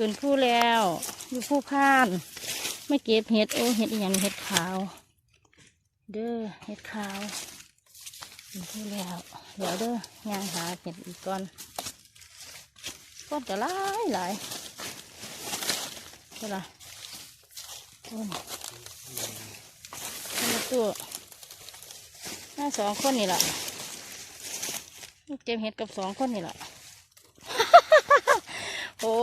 ขึ้นผู้แล้วอยู่ผู้พานไม่เก็บเห็ดโอ้เห็ดอหย่างเห็ดขาว เด้อเห็ดขาวขึ้นผู้แล้วเดี๋ยวเด้อย่างหาเห็ดอีกก่อนก้อนจะหลายหลายเท่าไหร่โอ้ยคนละตัวหน้าสองคนนี่แหละเก็บเห็ดกับสองคนนี่แหละ โอ้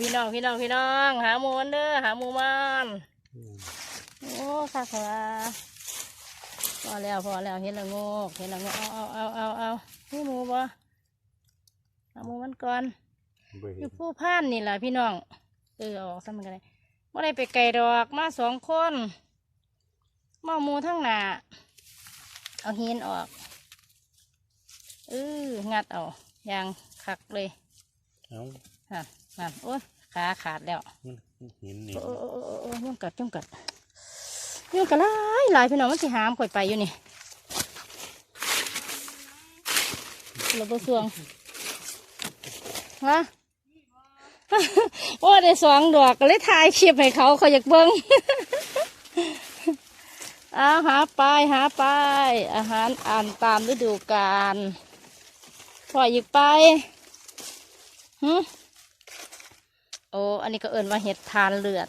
พี่น้องพี่น้องพี่น้อง หาหมูมันเด้อหาหมูมันโอ้ค่ะค่ะพอแล้วพอแล้วเห็นและโงกเห็นและโงกเอาเอาเอาเอาเอานี่หมูบ่หาหมูมันก่อนบ่อเห็ยู่นผู้พันนี่แหละพี่น้องเออเอาออกซะมันกันเลยไม่ได้ไปไกลดอกมาสองคนมาหมูทั้งหนาเอาหินออกเอองัดเอาอย่างคักเลยเอ้าฮะ นั่นโอ้ยขาขาดแล้วมันเห็นนี่โอ้โอ้โอ้โอ้โอ้ยุ่งกัดยุ่งกัดยุ่งกัดหลายหลายพี่น้องมันสิหามข่อยไปอยู่นี่ระเบิดสวงฮะโอ้ได้สองดอกก็เลยถ่ายคลิปให้เขาเขาอยากเบิ้งเอาหาไปหาไปอาหารอ่านตามฤดูกาลพออีกไปหึ โอ้อันนี้ก็เอิ้นว่าเห็ดทานเลือด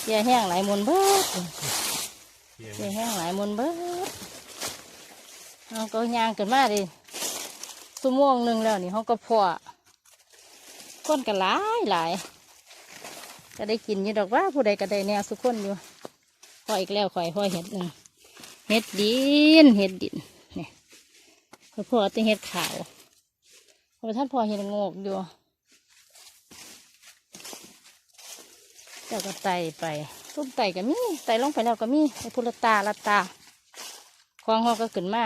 เสียแห้งหลายมนเบิดเสียงเสียแห้งหลายมนเบิดเราก็ย่างกันมาดิชั่วโมงหนึ่งแล้วนี่เขาก็พอก้นกันหลายหลายก็ได้กินอยู่ดอกว่าผู้ใดก็ได้แนวสุกคนอยู่พออีกแล้วข่อยพอเห็ดหนึ่งเห็ดดินเห็ดดินเนี่ยข่อพอแต่เห็ดขาวข่อท่านพอเห็ดโงกอยู่ เจ้าก็ไต่ไปตุ้มไต่ก็มีไต่ลงไปแล้วก็มีไอ้พุลตาลตาควางหอก็ขึ้นมา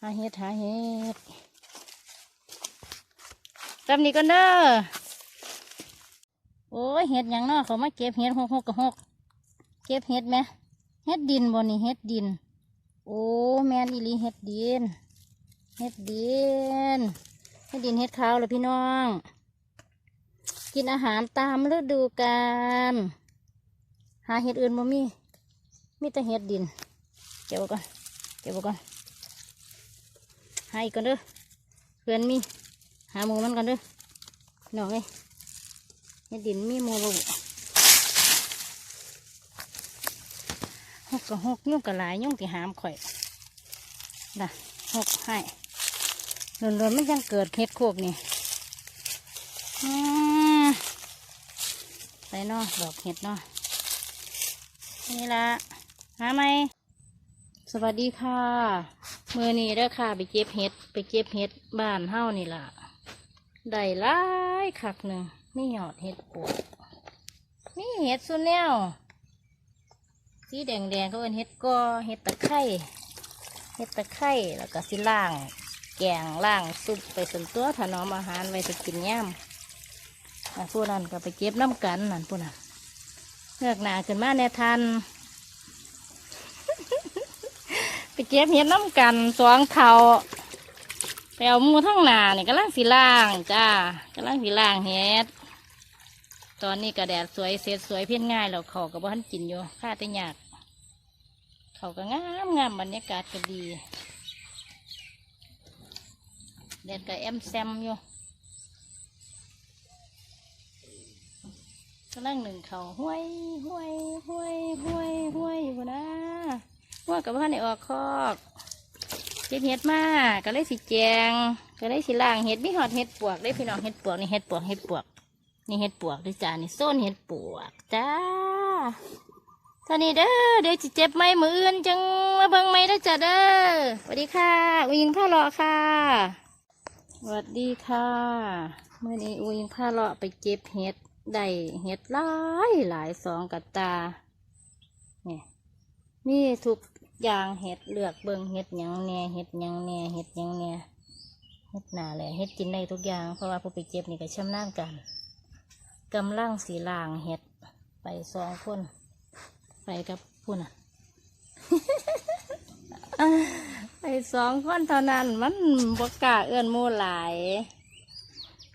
หาเห็ดหาเห็ดจำนี้ก็เด้อโอ้ยเห็ดหยังเนาะเขามาเก็บเห็ดหกหกกับหกเก็บเห็ดไหมเห็ดดินบนนี่เห็ดดิน โอ้แมนอีลีเห็ดดินเห็ดดินเห็ดดินเห็ดขาวเลยพี่น้อง กินอาหารตามฤดูกาลหาเห็ดอื่นบ่มีมีแต่เห็ดดินเก็บก่อนเก็บก่อนหาอีกก่อนเด้อเพื่อนมีหาหมูมันก่อนเด้อหน่อยเห็ดดินมีหมูบ่หกกับหกยุ่งกับหลายยุ่งที่หามข่อยนะหกให้หล่นๆมันยังเกิดเห็ดโคกนี่ ส่เนาะดอกเห็ดเนาะนี่ละหาไหมสวัสดีค่ะ มือนี้เด้อค่ะ ไปเก็บเห็ด ไปเก็บเห็ดบ้านเฮานี่ล่ะได้หลายคักหนึ่งนี่หยอดเห็ดปวดนี่เห็ดสุนแนวสีแดงแดงๆเขาเป็นเห็ดกอเห็ดตะไคร่เห็ดตะไคร่แล้วก็สิล่าง แกงล่างซุปไปส่วนตัวถนอมอาหารไว้จะกินย่ำ อะผู้นั้นก็ไปเก็บน้ำกันนั่นผู้นั้นเงือกหนาขึ้นมาในทัน ไปเก็บเห็ดน้ำกันสองเขาไปเอามูทั้งหนาเนี่ยกำลังสีล่างจ้ากำลังสีล่างเห็ดตอนนี้ก็แดดสวยเสร็จสวยเพี้ยนง่ายแล้วเขาก็บ่ทันกินอยู่ข้าแต่ยากเขาก็งามงามบรรยากาศก็ดีแดดก็แอมแซมอยู่ กำลังหนึ่งเขาห้วยห้วยห้วยห้วยห้วยอยู่นะห้วยกับพ่อในออกคอกเก็บเห็ดมาก็เลยสิแจงก็เลยสิล่างเห็ดมีหอดเห็ดปวกได้พี่น้องเห็ดปวกนี่เห็ดปวกเห็ดปวกนี่เห็ดปวกด้วยจ้านี่โซนเห็ดปวกจ้าตอนนี้เด้อเดี๋ยวจะเจ็บไหมมืออื่นจังมาเบิ่งไหมได้จ้าเด้อสวัสดีค่ะอุยิงผ้าเลาะค่ะสวัสดีค่ะเมื่อนี้อุยิงผ้าเลาะไปเก็บเห็ด ได้เห็ดหลายหลายสองกับตาเนี่ยมีทุกอย่างเห็ดเลือกเบิงเห็ดยังแน่เห็ดยังแน่เห็ดยังแน่เห็ดหนาแหละเห็ดกินได้ทุกอย่างเพราะว่าผู้ไปเก็บนี่ก็ชำนาญกันกำลังสีล่างเห็ดไปสองคน ไปกับผู้น่ะไปสองคนเท่านั้นมันบกล้าเอื้อนมูหลาย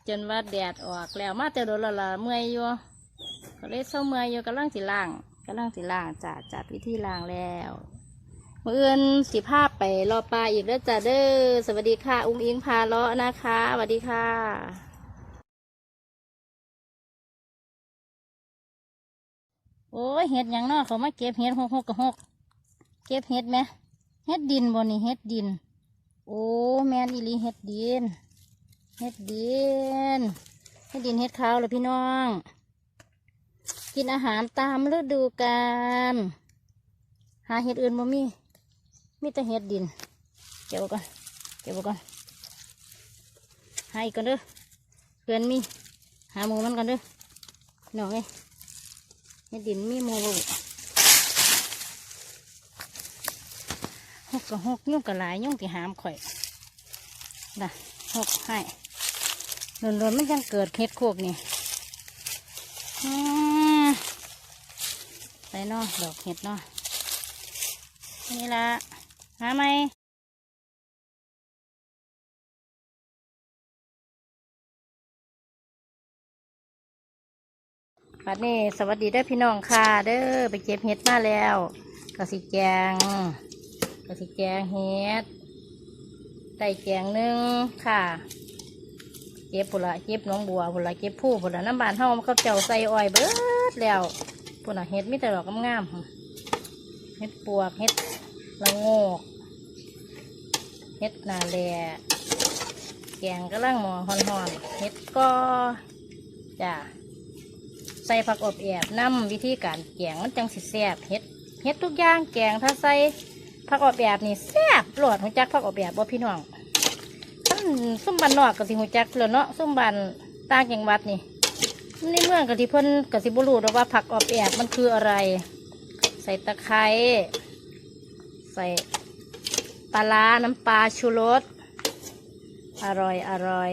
จนว่าแดดออกแล้วมาแต่โดนละละเมื่อยอยู่ก็เลยเศร้าเมื่อยอยู่กำลังสิล่างกำลังสิล่างจ้าจัดวิธีล่างแล้วมื่ออื่นสิภาพไปรอปลาอีกแล้วจ้าเด้อสวัสดีค่ะ อุ้งอิงพาเลาะนะคะสวัสดีค่ะโอ้ยเห็ดหยังนาะเขามาเก็บเห็ดหกหกกับหกเก็บเห็ดไหมเห็ดดินบนนี่เห็ดดิน โอ้แมนอีลีเห็ดดิน เห็ดดินเห็ดดินเห็ดขาวเลยพี่น้อง กินอาหารตามฤดูกาลหาเห็ดอื่นบ่มีมีแต่เห็ดดินเก็บก่อนเก็บก่อนหาอีกก่อนเด้อเพื่อนมีหาหมูมันก่อนเด้อพี่น้อยเห็ดดินมีหมูบ่บุหกกับหกยุ่งกับหลายยุ่งที่หามข่อยนะหกให้ หล่นๆมันยังเกิดเห็ดโคกนี่ใส่นอดอกเห็ดนอนี่ละหาไหมบัดนี้สวัสดีเด้อพี่น้องค่ะ เด้อไปเก็บเห็ดมาแล้วกสิแจงกสิแจงเห็ดได้แกงหนึ่งค่ะ เก็บผุละเก็บน้องบัวผุละเก็บผู้ผุละน้ำบานเฮาเขาเจ้าใส่อ้อยเบิดแล้วผุละเฮ็ดมีแต่ดอกงามๆหั่นเฮ็ดปวกเฮ็ดละโงกเฮ็ดนาแลแกงกำลังหมอหอนๆเฮ็ดก็จ้ะใส่ผักอบแอบน้ำวิธีการแกงมันจังสิแซ่บเฮ็ดเฮ็ดทุกอย่างแกงถ้าใส่ผักอบแอบนี่แซ่บโหลดหัวจักผักอบแอบบ่พี่น้อง ท่านส้มบันนอกกับสิหูจักเลยเนาะส้มบันต่างจังหวัดนี่ในเมืองกับที่เพิ่นกับสิบุรูว่าผักออบแอบมันคืออะไร ใส่ตะไคร้ใส่ปลาร้าน้ำปลาชูรสอร่อยอร่อย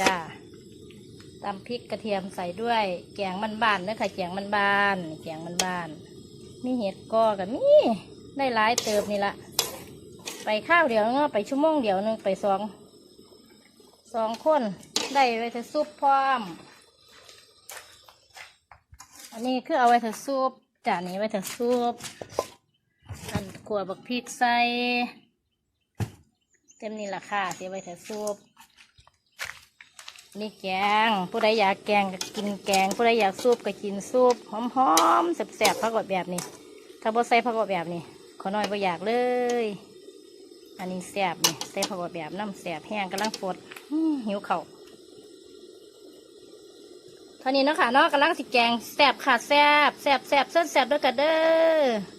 จ้าตำพริกกระเทียมใส่ด้วย แกงมันบานๆเด้อค่ะแกงมันบานแกงมันบานมีเห็ดกอกับมีได้หลายเติบนี่ละไปข้าวเดียวเนาะไปชั่วโมงเดียวนึงไปสอง สองคนได้ไว้ถ้าซุปพร้อม อันนี้คือเอาไว้ถ้าซุปจานนี้ไว้ถ้าซุปอันขัวบักพริกใส่เต็มนี่ละค่ะเสียไว้ถ้าซุปนี่แกง ผู้ใดอยากแกงก็กินแกง ผู้ใดอยากซุปก็กินซุปหอมๆแซ่บๆผักกดแบบนี้ ถ้าบ่ใส่ผักกดแบบนี้ขอน้อยบ่อยากเลย อันนี้แสบนี่ใส่ผักกดแบบน้ำแสบแห้งกำลังฟด หิวเข่าเท่านี้เนาะค่ะเนาะกำลังสิแกงแสบค่ะแสบแสบแสบเส้นแสบด้วยกันเด้อ